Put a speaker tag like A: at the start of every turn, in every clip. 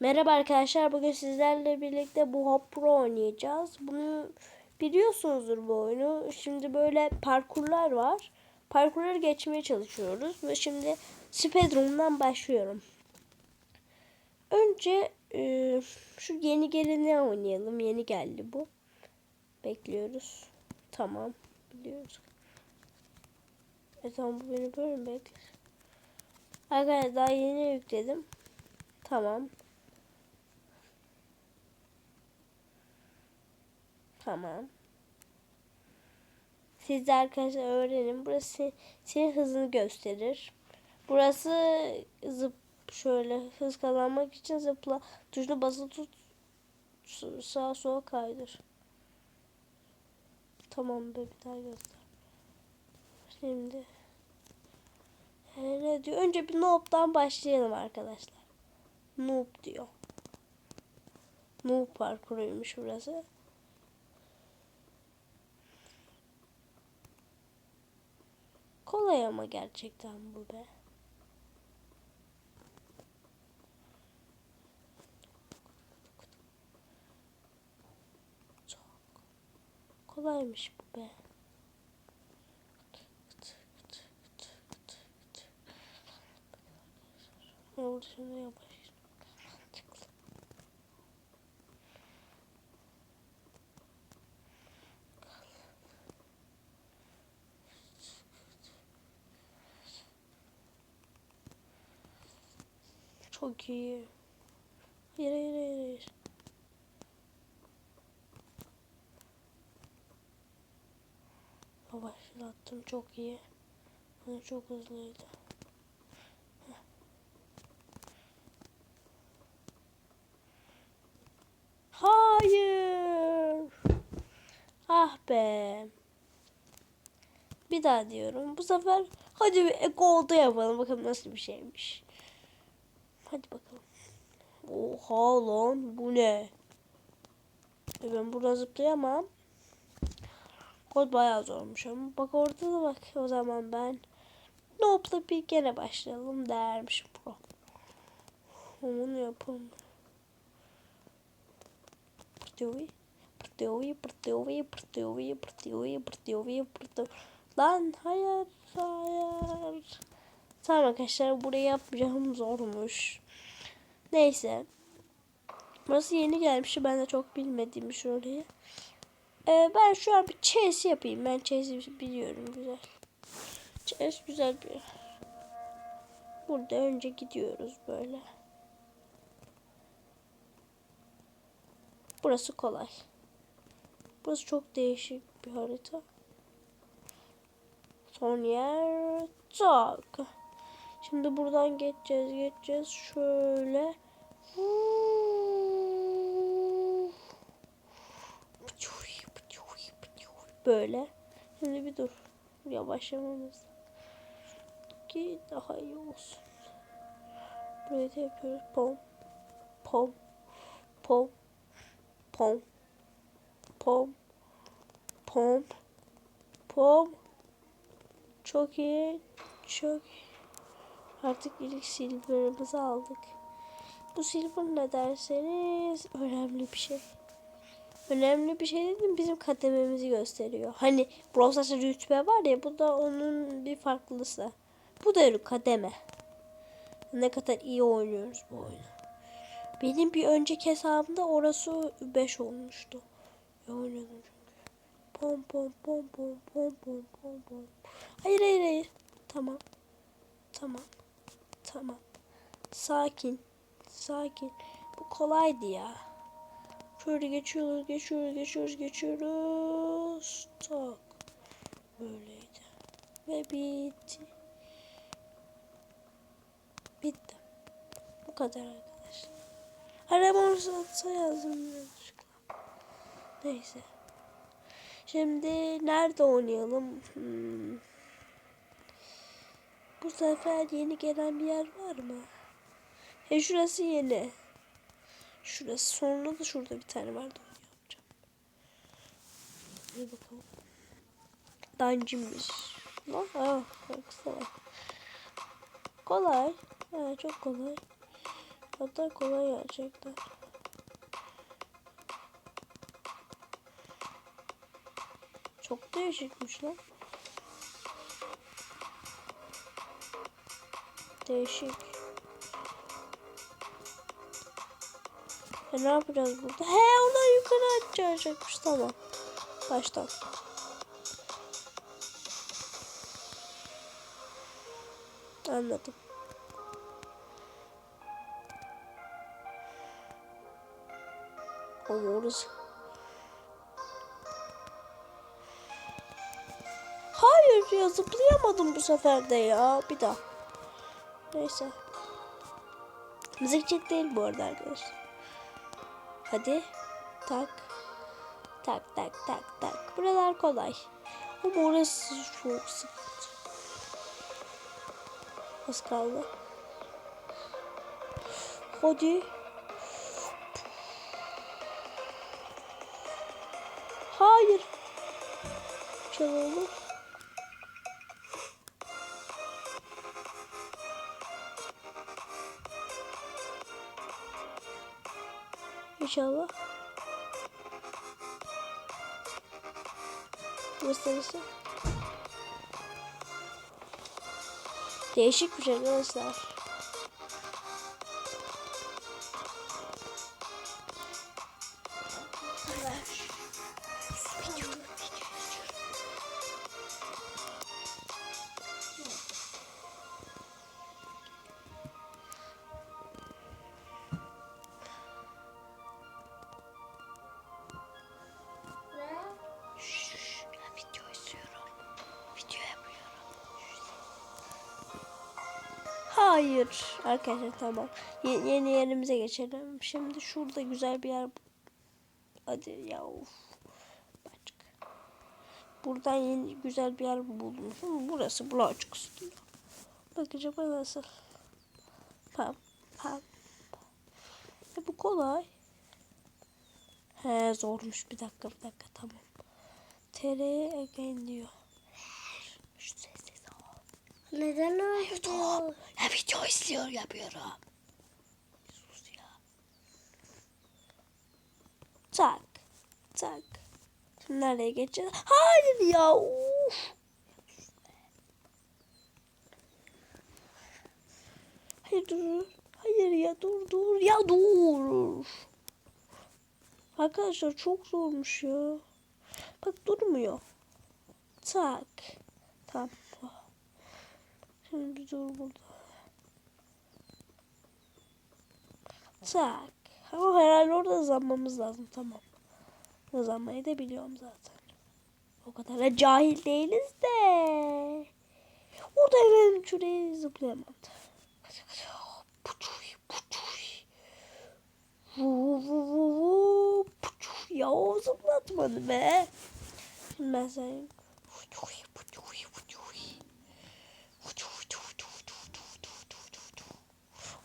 A: Merhaba arkadaşlar. Bugün sizlerle birlikte bu Hop Pro oynayacağız. Bunu biliyorsunuzdur bu oyunu. Şimdi böyle parkurlar var. Parkurları geçmeye çalışıyoruz. Ve şimdi speedrun'dan başlıyorum. Önce e, şu yeni geleni oynayalım. Yeni geldi bu. Bekliyoruz. Tamam. Biliyoruz. E tamam bu beni böyle mi bekler? Arkadaşlar daha yeni yükledim. Tamam. Tamam. Siz de arkadaşlar öğrenin. Burası senin hızını gösterir. Burası zıp şöyle hız kazanmak için zıpla tuşuna basılı tut sağa sola kaydır. Tamam be bir daha göster. Şimdi ee, ne diyor? Önce bir noob'dan başlayalım arkadaşlar. Noob diyor. Noob parkuruymuş burası. Kolay ama gerçekten bu be. Çok kolaymış bu be. Ne oldu şimdi yavaş. Çok iyi. Hayır hayır hayır. hayır. Yavaşlattım çok iyi. Yani çok hızlıydı. Hayır. Ah be. Bir daha diyorum. Bu sefer hadi bir eko yapalım. Bakalım nasıl bir şeymiş. Hadi bakalım. Oha lan bu ne? E ben burada zıplayamam. Kod bayağı zormuş ama bak orada da bak o zaman ben Noob'la bir gene başlayalım dermiş pro. Onu yapalım. Pırtıvi, pırtıvi, pırtıvi, pırtıvi, pırtıvi, pırtıvi, pırtıvi. Lan hayır, hayır. Tamam arkadaşlar burayı yapacağım zormuş. Neyse. Burası yeni gelmiş. Ben de çok bilmediğim şurayı. Ee, ben şu an bir chase yapayım. Ben chase'i biliyorum güzel. Chase güzel bir. Burada önce gidiyoruz böyle. Burası kolay. Burası çok değişik bir harita. Son yer tak. Şimdi buradan geçeceğiz, geçeceğiz. Şöyle. Böyle. Şimdi bir dur. Yavaşlamamız. Ki daha iyi olsun. Burayı da yapıyoruz. Pom. Pom. Pom. Pom. Pom. Pom. Pom. Çok iyi. Çok iyi. Artık ilk silver'ımızı aldık. Bu silver ne derseniz önemli bir şey. Önemli bir şey dedim bizim kadememizi gösteriyor. Hani Brawl rütbe var ya bu da onun bir farklısı. Bu da kademe. Ne kadar iyi oynuyoruz bu oyunu. Benim bir önceki hesabımda orası 5 olmuştu. Oynadım çünkü. Pom pom pom pom pom pom pom pom. Hayır hayır hayır. Tamam. Tamam. Tamam. Sakin. Sakin. Bu kolaydı ya. Şöyle geçiyoruz, geçiyoruz, geçiyoruz, geçiyoruz. Tak. Böyleydi. Ve bitti. Bitti. Bu kadar arkadaşlar. Arabamı satsa yazdım. Neyse. Şimdi nerede oynayalım? Hmm. Bu sefer yeni gelen bir yer var mı? He şurası yeni. Şurası sonra da şurada bir tane vardı onu yapacağım. Hadi bakalım. Dancımmış. Lan ah baksana. Kolay. Ha, çok kolay. Hatta kolay gerçekten. Çok değişikmiş lan. Değişik. E ne yapacağız burada? He oradan yukarı açacakmış tamam. Baştan. Anladım. Ama orası. Hayır ya zıplayamadım bu sefer de ya. Bir daha. Neyse. Müzikçik değil bu arada arkadaşlar. Hadi. Tak. Tak tak tak tak. Buralar kolay. Ama orası çok sıkıntı. Az kaldı. Hadi. Hayır. Çalalım. İnşallah. Gösterisi. Değişik bir şey arkadaşlar. Hayır. Arkadaşlar tamam. Ye- yeni yerimize geçelim. Şimdi şurada güzel bir yer. Hadi ya of. Başka. Buradan yeni güzel bir yer buldum. Hı, Burası Block Studio. Bakacağım nasıl. Pam pam. E, bu kolay. He zormuş. Bir dakika bir dakika tamam. TR again diyor.
B: Neden öyle
C: YouTube. Ya video izliyor yapıyorum. Sus ya.
A: Tak. Tak. Şimdi nereye geçeceğiz? Hayır ya. Uf. Hayır dur. Hayır ya dur dur. Ya dur. Arkadaşlar çok zormuş ya. Bak durmuyor. Tak. Tamam. Şimdi dur burada. Tak. Ama herhalde orada hızlanmamız lazım. Tamam. Hızlanmayı da biliyorum zaten. O kadar da cahil değiliz de. Orada hemen şuraya zıplayamam. Ya zıplatmadı be. Şimdi ben sayayım.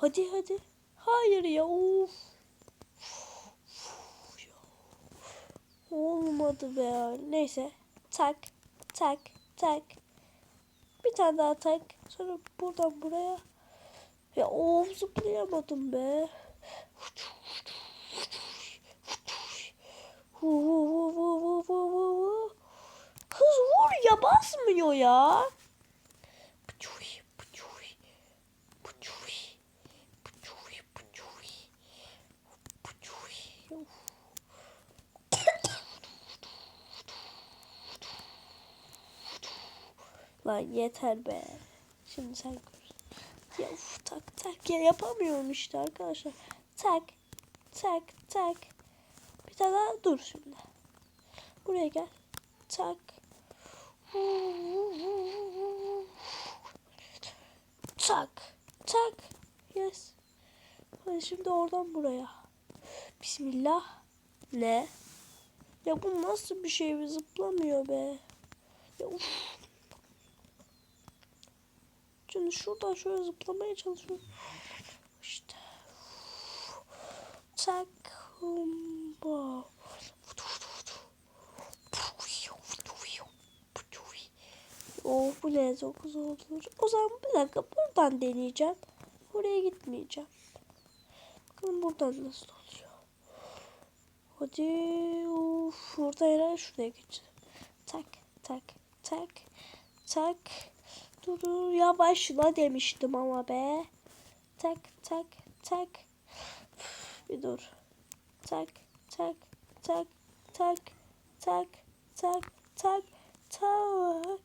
A: Hadi hadi. Hayır ya of. Olmadı be. Neyse. Tak. Tak. Tak. Bir tane daha tak. Sonra buradan buraya. Ya of zıplayamadım be. Kız vur ya basmıyor ya. Lan yeter be. Şimdi sen. Ya uf, tak tak ya yapamıyorum işte arkadaşlar. Tak tak tak. Bir tane daha dur şimdi. Buraya gel. Tak. Tak. Tak. Yes. Hadi şimdi oradan buraya. Bismillah. Ne? Ya bu nasıl bir şey zıplamıyor be. Ya uf. Şimdi şuradan şöyle zıplamaya çalışıyorum. İşte. Tak. Humba. Oh bu ne çok zor olur. O zaman bir dakika buradan deneyeceğim. Oraya gitmeyeceğim. Bakalım buradan nasıl oluyor. Hadi uf, burada herhalde şuraya geçelim. Tak tak tak tak. Dur dur yavaşla demiştim ama be. Tak tak tak. Bir dur. Tak tak tak tak tak tak tak tak.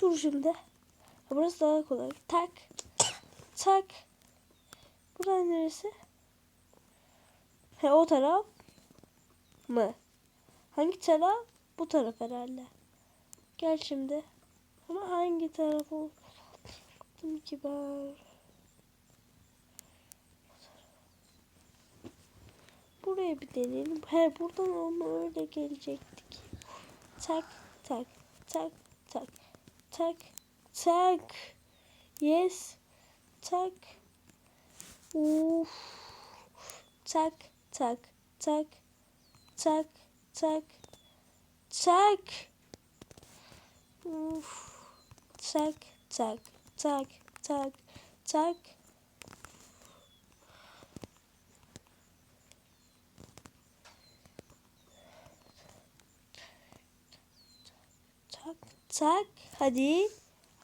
A: Dur şimdi. Burası daha kolay. Tak tak. Burası neresi? He o taraf mı? Hangi taraf? Bu taraf herhalde. Gel şimdi. Ama hangi taraf oldum ki ben? Buraya bir deneyelim. He buradan ama öyle gelecektik. Tak tak tak tak tak tak. Yes. Tak. Uf. Tak tak tak tak tak tak. Uf. Tak tak tak tak tak. Tak tak. Hadi.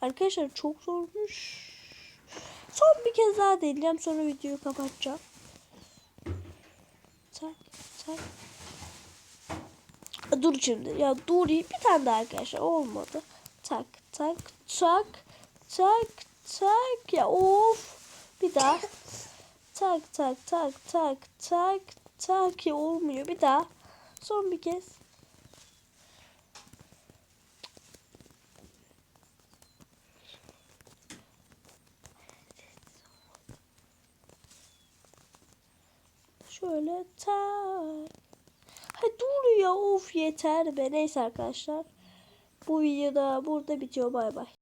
A: Arkadaşlar çok zormuş. Son bir kez daha deneyeceğim sonra videoyu kapatacağım. Tak tak. Dur şimdi. Ya dur bir tane daha arkadaşlar olmadı. Tak tak tak tak tak ya of. Bir daha. Tak tak tak tak tak tak ya olmuyor. Bir daha. Son bir kez. Şöyle tak. Ha dur ya of yeter be. Neyse arkadaşlar. Bu videoda burada bitiyor. Bay bay.